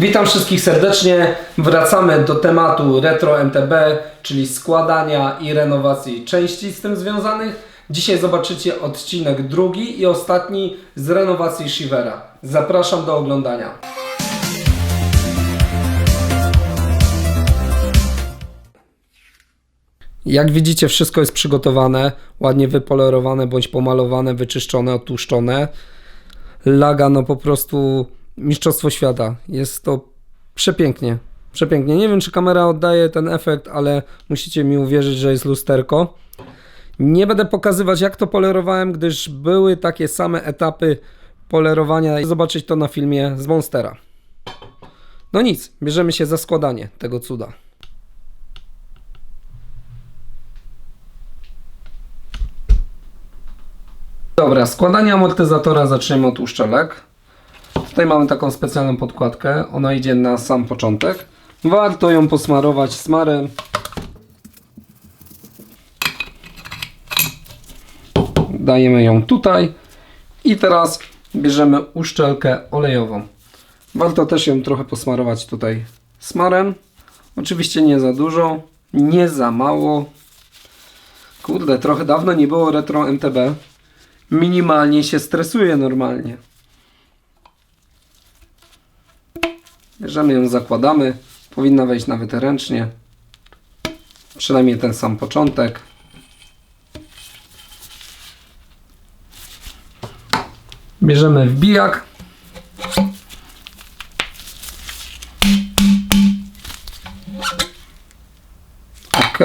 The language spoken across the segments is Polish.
Witam wszystkich serdecznie. Wracamy do tematu Retro MTB, czyli składania i renowacji części z tym związanych. Dzisiaj zobaczycie odcinek drugi i ostatni z renowacji Shivera. Zapraszam do oglądania. Jak widzicie, wszystko jest przygotowane, ładnie wypolerowane bądź pomalowane, wyczyszczone, otłuszczone. Laga, no po prostu mistrzostwo świata. Jest to przepięknie. Przepięknie. Nie wiem, czy kamera oddaje ten efekt, ale musicie mi uwierzyć, że jest lusterko. Nie będę pokazywać, jak to polerowałem, gdyż były takie same etapy polerowania. Zobaczyć to na filmie z Monstera. No nic, bierzemy się za składanie tego cuda. Dobra, składanie amortyzatora zaczniemy od uszczelek. Tutaj mamy taką specjalną podkładkę. Ona idzie na sam początek. Warto ją posmarować smarem. Dajemy ją tutaj. I teraz bierzemy uszczelkę olejową. Warto też ją trochę posmarować tutaj smarem. Oczywiście nie za dużo, nie za mało. Kurde, trochę dawno nie było retro MTB. Minimalnie się stresuje normalnie. Bierzemy ją, zakładamy. Powinna wejść nawet ręcznie. Przynajmniej ten sam początek. Bierzemy wbijak. Ok.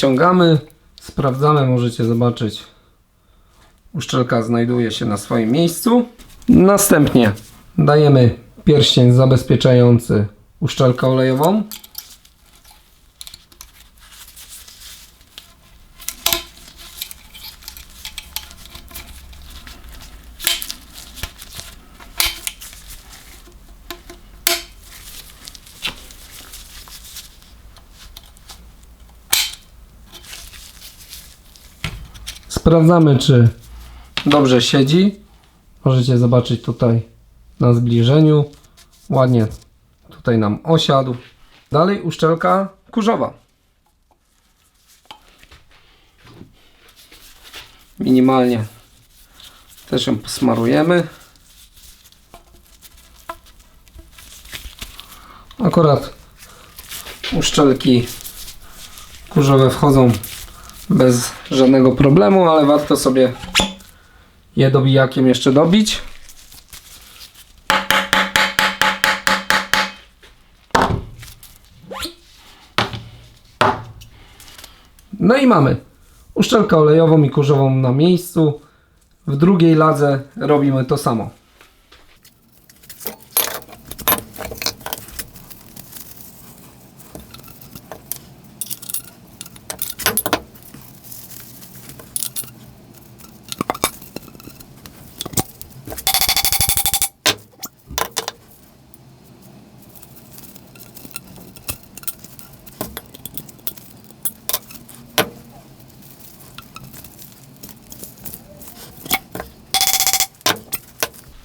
Wyciągamy, sprawdzamy, możecie zobaczyć. Uszczelka znajduje się na swoim miejscu. Następnie dajemy pierścień zabezpieczający uszczelkę olejową. Sprawdzamy, czy dobrze siedzi. Możecie zobaczyć tutaj na zbliżeniu. Ładnie tutaj nam osiadł. Dalej uszczelka kurzowa. Minimalnie też ją posmarujemy. Akurat uszczelki kurzowe wchodzą bez żadnego problemu, ale warto sobie je dobijakiem jeszcze dobić. No i mamy uszczelkę olejową i kurzową na miejscu. W drugiej ladze robimy to samo.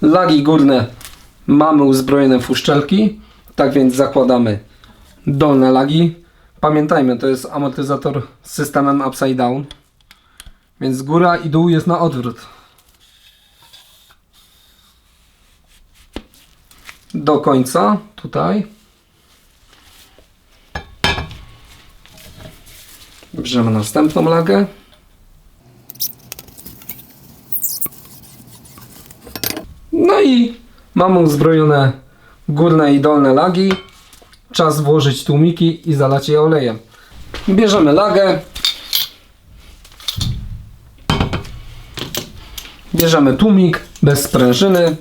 Lagi górne mamy uzbrojone w uszczelki, tak więc zakładamy dolne lagi. Pamiętajmy, to jest amortyzator z systemem upside down, więc góra i dół jest na odwrót. Do końca, tutaj. Bierzemy następną lagę. No i mamy uzbrojone górne i dolne lagi. Czas włożyć tłumiki i zalać je olejem. Bierzemy lagę. Bierzemy tłumik bez sprężyny.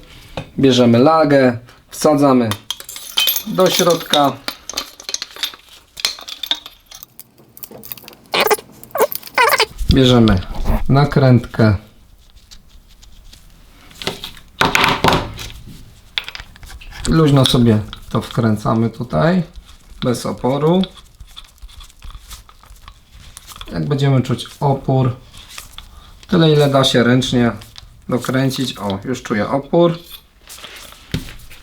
Bierzemy lagę. Wsadzamy do środka. Bierzemy nakrętkę. Luźno sobie to wkręcamy tutaj. bez oporu. Jak będziemy czuć opór, tyle ile da się ręcznie dokręcić. O, już czuję opór.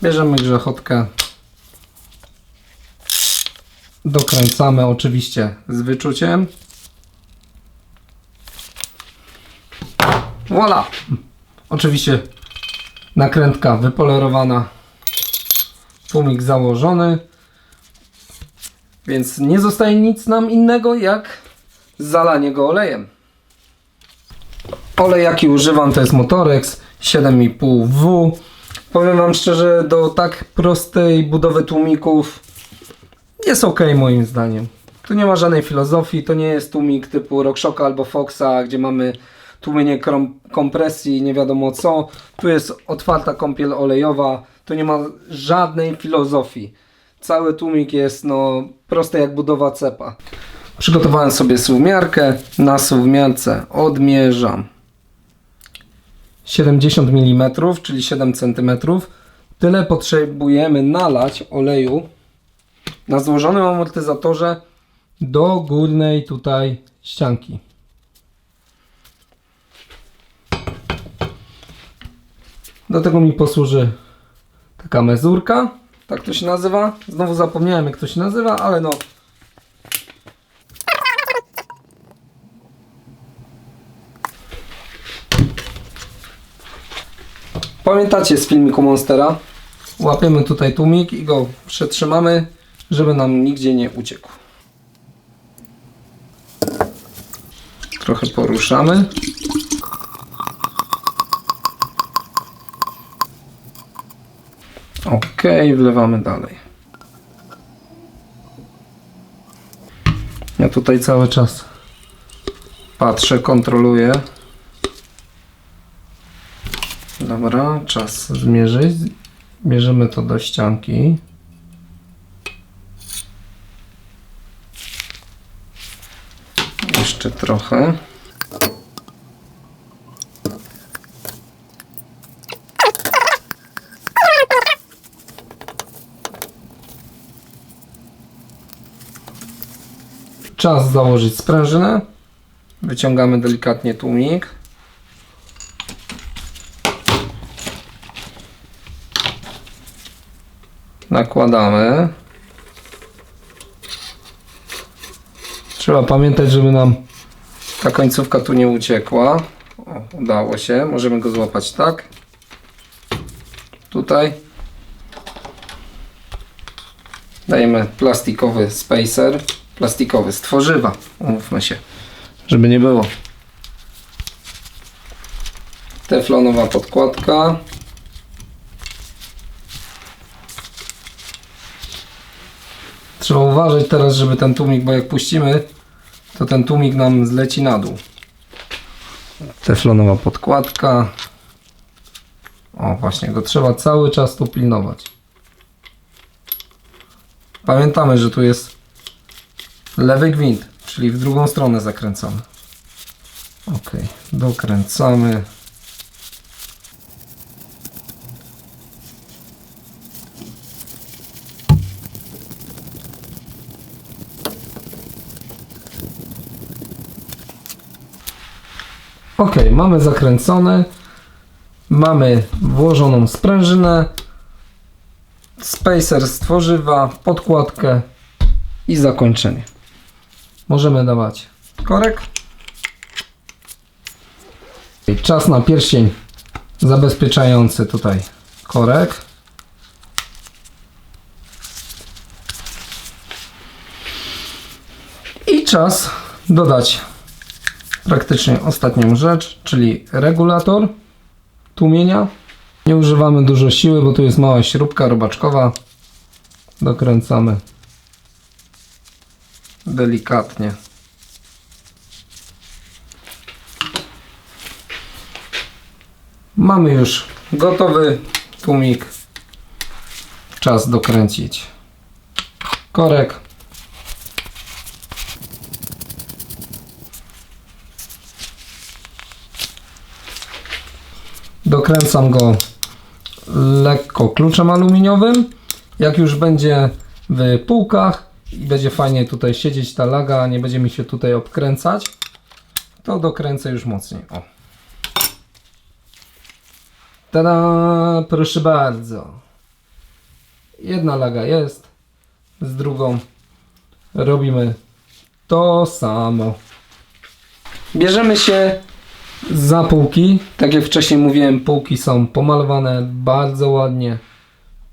Bierzemy grzechotkę. Dokręcamy oczywiście z wyczuciem. Voila! Oczywiście nakrętka wypolerowana, tłumik założony, więc nie zostaje nic nam innego jak zalanie go olejem. Olej jaki używam to jest Motorex 7,5W. Powiem Wam szczerze, do tak prostej budowy tłumików jest ok moim zdaniem. Tu nie ma żadnej filozofii, to nie jest tłumik typu RockShocka albo Foxa, gdzie mamy tłumienie kompresji, nie wiadomo co. Tu jest otwarta kąpiel olejowa, nie ma żadnej filozofii. Cały tłumik jest no prosty jak budowa cepa. Przygotowałem sobie suwmiarkę, na suwmiarce odmierzam 70 mm, czyli 7 cm. Tyle potrzebujemy nalać oleju na złożonym amortyzatorze do górnej tutaj ścianki. Do tego mi posłuży taka mezurka, tak to się nazywa. Znowu zapomniałem jak to się nazywa, ale no. Pamiętacie z filmiku Monstera? Łapiemy tutaj tłumik i go przetrzymamy, żeby nam nigdzie nie uciekł. Trochę poruszamy. Ok, wlewamy dalej. Ja tutaj cały czas patrzę, kontroluję. Dobra, czas zmierzyć. Bierzemy to do ścianki. Jeszcze trochę. Czas założyć sprężynę. Wyciągamy delikatnie tłumik. Nakładamy. Trzeba pamiętać, żeby nam ta końcówka tu nie uciekła. O, udało się. Możemy go złapać tak. Tutaj. Dajemy plastikowy spacer. Plastikowy z tworzywa. Umówmy się. Żeby nie było. Teflonowa podkładka. Trzeba uważać teraz, żeby ten tłumik, bo jak puścimy, to ten tłumik nam zleci na dół. Teflonowa podkładka. O, właśnie go trzeba cały czas tu pilnować. Pamiętamy, że tu jest lewy gwint, czyli w drugą stronę zakręcamy. Ok, dokręcamy. Ok, mamy zakręcone. Mamy włożoną sprężynę. Spacer z tworzywa, podkładkę i zakończenie. Możemy dawać korek. Czas na pierścień zabezpieczający tutaj korek. I czas dodać praktycznie ostatnią rzecz, czyli regulator tłumienia. Nie używamy dużo siły, bo tu jest mała śrubka robaczkowa. Dokręcamy delikatnie. Mamy już gotowy tłumik. Czas dokręcić korek. Dokręcam go lekko kluczem aluminiowym. Jak już będzie w półkach, i będzie fajnie tutaj siedzieć ta laga, nie będzie mi się tutaj obkręcać, to dokręcę już mocniej. O. Tada, proszę bardzo. Jedna laga jest, z drugą robimy to samo. Bierzemy się za półki. Tak jak wcześniej mówiłem, półki są pomalowane bardzo ładnie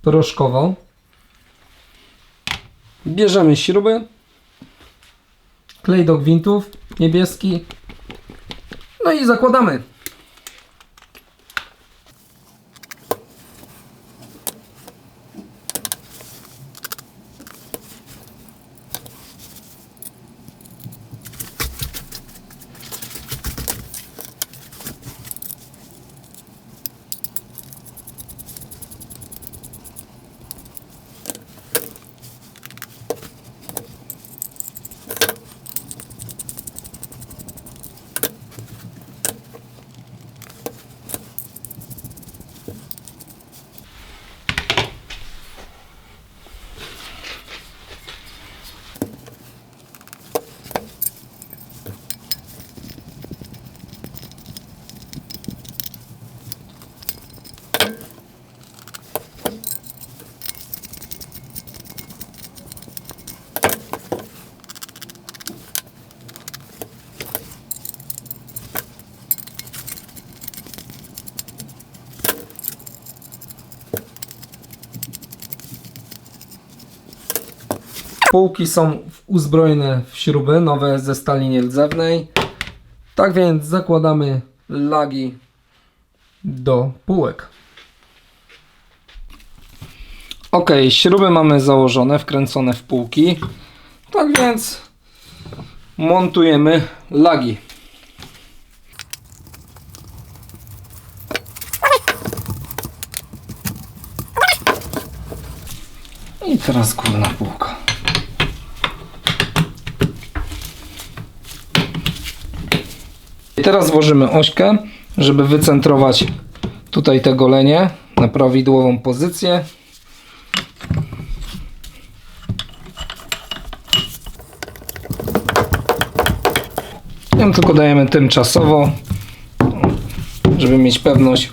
proszkowo. Bierzemy śruby, klej do gwintów, niebieski. No i zakładamy. Półki są uzbrojone w śruby nowe ze stali nierdzewnej. Tak więc zakładamy lagi do półek. Ok, śruby mamy założone, wkręcone w półki. Tak więc montujemy lagi. I teraz górna półka. Teraz włożymy ośkę, żeby wycentrować tutaj te golenie na prawidłową pozycję. Ją tylko dajemy tymczasowo, żeby mieć pewność,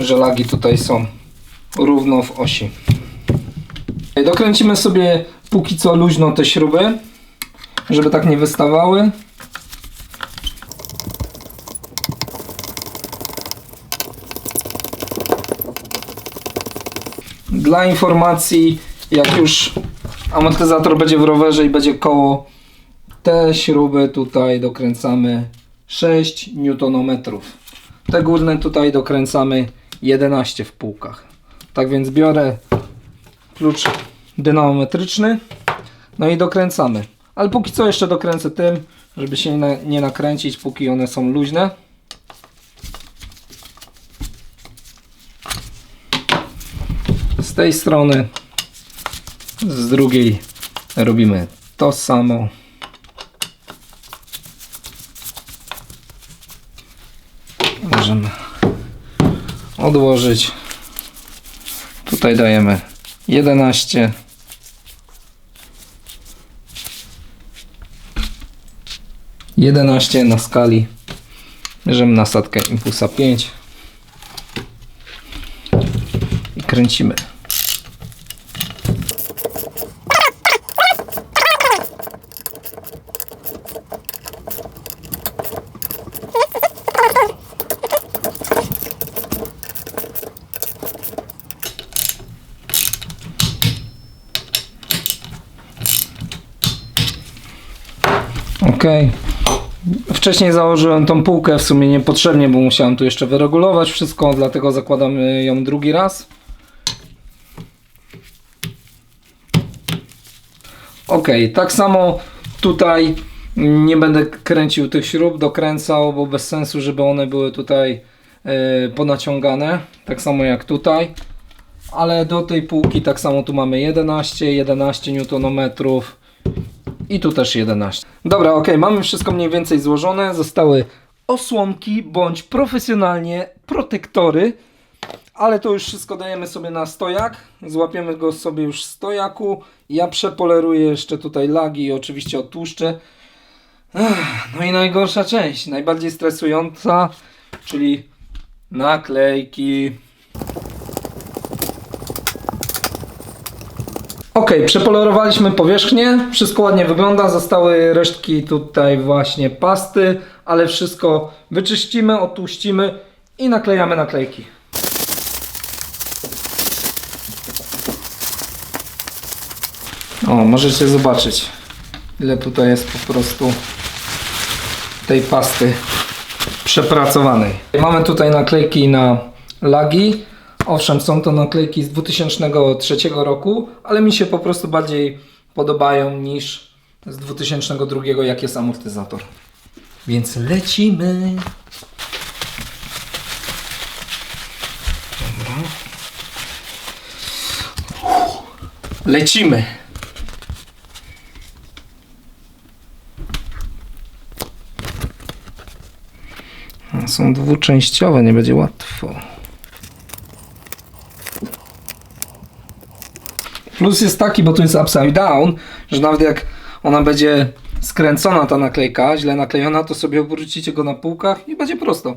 że lagi tutaj są równo w osi. Dokręcimy sobie póki co luźno te śruby, żeby tak nie wystawały. Dla informacji, jak już amortyzator będzie w rowerze i będzie koło, te śruby tutaj dokręcamy 6 Nm. Te górne tutaj dokręcamy 11 w półkach. Tak więc biorę klucz dynamometryczny, no i dokręcamy. Ale póki co jeszcze dokręcę tym, żeby się nie, nakręcić, póki one są luźne. Z tej strony, z drugiej robimy to samo. Możemy odłożyć. Tutaj dajemy 11. Jedenaście na skali. Bierzemy nasadkę impulsa 5 i kręcimy. Ok. Wcześniej założyłem tą półkę w sumie niepotrzebnie, bo musiałem tu jeszcze wyregulować wszystko, dlatego zakładamy ją drugi raz. Ok, tak samo tutaj nie będę kręcił tych śrub, dokręcał, bo bez sensu, żeby one były tutaj e, ponaciągane, tak samo jak tutaj. Ale do tej półki tak samo tu mamy 11, 11 Nm i tu też 11. Dobra, ok, mamy wszystko mniej więcej złożone. Zostały osłonki bądź profesjonalnie protektory. Ale to już wszystko dajemy sobie na stojak. Złapiemy go sobie już w stojaku. Ja przepoleruję jeszcze tutaj lagi i oczywiście odtłuszczę. Ech, No i najgorsza część, najbardziej stresująca, czyli naklejki. Ok, przepolerowaliśmy powierzchnię, wszystko ładnie wygląda, zostały resztki tutaj właśnie pasty, ale wszystko wyczyścimy, otłuścimy i naklejamy naklejki. O, możecie zobaczyć, ile tutaj jest po prostu tej pasty przepracowanej. Mamy tutaj naklejki na lagi. Owszem, są to naklejki z 2003 roku, ale mi się po prostu bardziej podobają niż z 2002, jak jest amortyzator. Więc lecimy. Dobra. Lecimy. Są dwuczęściowe, nie będzie łatwo. Plus jest taki, bo tu jest upside down, że nawet jak ona będzie skręcona ta naklejka, źle naklejona, to sobie obrócicie go na półkach i będzie prosto.